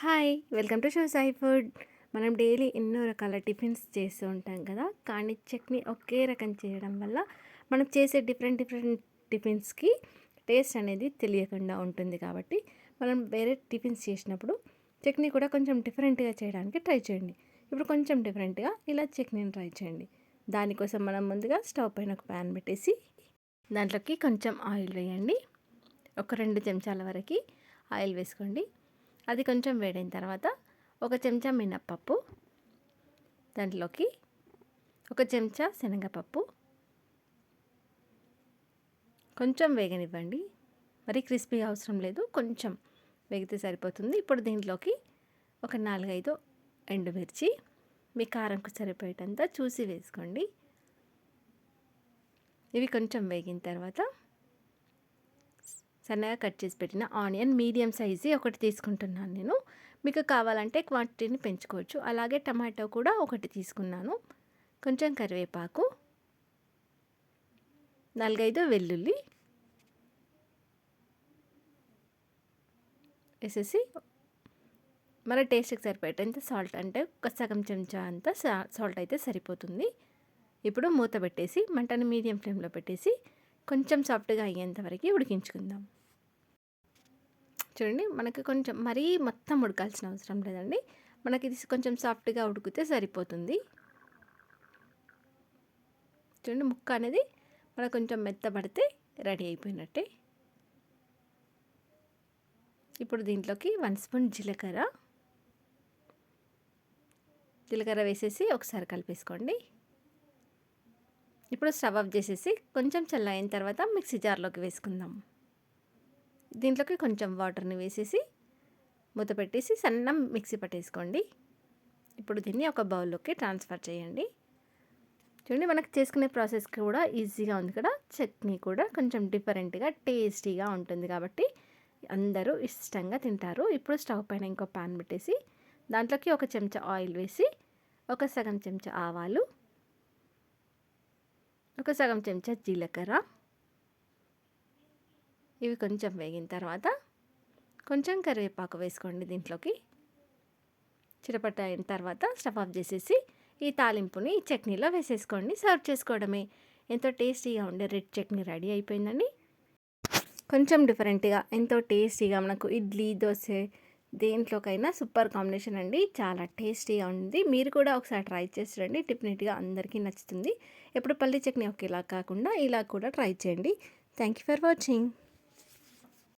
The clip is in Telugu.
Hi welcome to show Sai food. మనం డైలీ ఎన్నో రకాల టిఫిన్స్ చేస్తూ ఉంటాం కదా కానీ చట్నీ ఒకే రకం చేయడం వల్ల మనం చేసే డిఫరెంట్ డిఫరెంట్ టిఫిన్స్కి టేస్ట్ అనేది తెలియకుండా ఉంటుంది కాబట్టి మనం వేరే టిఫిన్స్ చేసినప్పుడు చట్నీ కూడా కొంచెం డిఫరెంట్గా చేయడానికి ట్రై చేయండి. ఇప్పుడు కొంచెం డిఫరెంట్గా ఇలా చట్నీని ట్రై చేయండి. దానికోసం మనం ముందుగా స్టవ్ పైన ఒక ప్యాన్ పెట్టేసి దాంట్లోకి కొంచెం ఆయిల్ వేయండి. ఒక రెండు చెంచాల వరకు ఆయిల్ వేసుకోండి. అది కొంచెం వేడైన తర్వాత ఒక చెంచా మినప్పప్పు దాంట్లోకి ఒక చెంచా శనగపప్పు. కొంచెం వేగనివ్వండి. మరి క్రిస్పీ అవసరం లేదు. కొంచెం వేగితే సరిపోతుంది. ఇప్పుడు దీంట్లోకి ఒక నాలుగైదు ఎండుమిర్చి మీ కారంకు సరిపోయేటంత చూసి వేసుకోండి. ఇవి కొంచెం వేగిన తర్వాత సన్నగా కట్ చేసి పెట్టిన ఆనియన్ మీడియం సైజు ఒకటి తీసుకుంటున్నాను నేను. మీకు కావాలంటే క్వాంటిటీని పెంచుకోవచ్చు. అలాగే టమాటో కూడా ఒకటి తీసుకున్నాను. కొంచెం కరివేపాకు నాలుగైదు వెల్లుల్లి వేసేసి మన టేస్ట్కి సరిపోయేటంత సాల్ట్ అంటే ఒక సగం చెంచా అంత సాల్ట్ అయితే సరిపోతుంది. ఇప్పుడు మూత పెట్టేసి మంటను మీడియం ఫ్లేమ్లో పెట్టేసి కొంచెం సాఫ్ట్గా అయ్యేంత వరకు ఉడికించుకుందాం. చూడండి మనకి కొంచెం మరీ మొత్తం ఉడకాల్సిన అవసరం లేదండి. మనకి ఇది కొంచెం సాఫ్ట్గా ఉడికితే సరిపోతుంది. చూడండి ముక్క అనేది మనకు కొంచెం మెత్తబడితే రెడీ అయిపోయినట్టే. ఇప్పుడు దీంట్లోకి వన్ స్పూన్ జీలకర్ర. జీలకర్ర వేసేసి ఒకసారి కలిపేసుకోండి. ఇప్పుడు స్టవ్ ఆఫ్ చేసేసి కొంచెం చల్లయిన తర్వాత మిక్సీ జార్లోకి వేసుకుందాం. దీంట్లోకి కొంచెం వాటర్ని వేసేసి మూత పెట్టేసి సన్నం మిక్సీ పట్టేసుకోండి. ఇప్పుడు దీన్ని ఒక బౌల్లోకి ట్రాన్స్ఫర్ చేయండి. చూడండి మనకు చేసుకునే ప్రాసెస్ కూడా ఈజీగా ఉంది కదా. చట్నీ కూడా కొంచెం డిఫరెంట్గా టేస్టీగా ఉంటుంది కాబట్టి అందరూ ఇష్టంగా తింటారు. ఇప్పుడు స్టవ్ పైన ఇంకో పాన్ పెట్టేసి దాంట్లోకి ఒక చెంచా ఆయిల్ వేసి ఒక సగం చెంచా ఆవాలు ఒక సగం చెంచా జీలకర్ర. ఇవి కొంచెం వేగిన తర్వాత కొంచెం కరివేపాకు వేసుకోండి దీంట్లోకి. చిరపట్ట అయిన తర్వాత స్టఫ్ ఆఫ్ చేసేసి ఈ తాలింపుని ఈ చట్నీలో వేసేసుకోండి సర్వ్ చేసుకోవడమే. ఎంతో టేస్టీగా ఉండే రెడ్ చట్నీ రెడీ అయిపోయిందండి. కొంచెం డిఫరెంట్గా ఎంతో టేస్టీగా మనకు ఇడ్లీ దోశ దేంట్లోకైనా సూపర్ కాంబినేషన్ అండి. చాలా టేస్టీగా ఉంది. మీరు కూడా ఒకసారి ట్రై చేసి రండి డెఫినెట్గా అందరికీ నచ్చుతుంది. ఎప్పుడు పల్లి చట్నీ ఒకేలా కాకుండా ఇలా కూడా ట్రై చేయండి. Thank you for watching.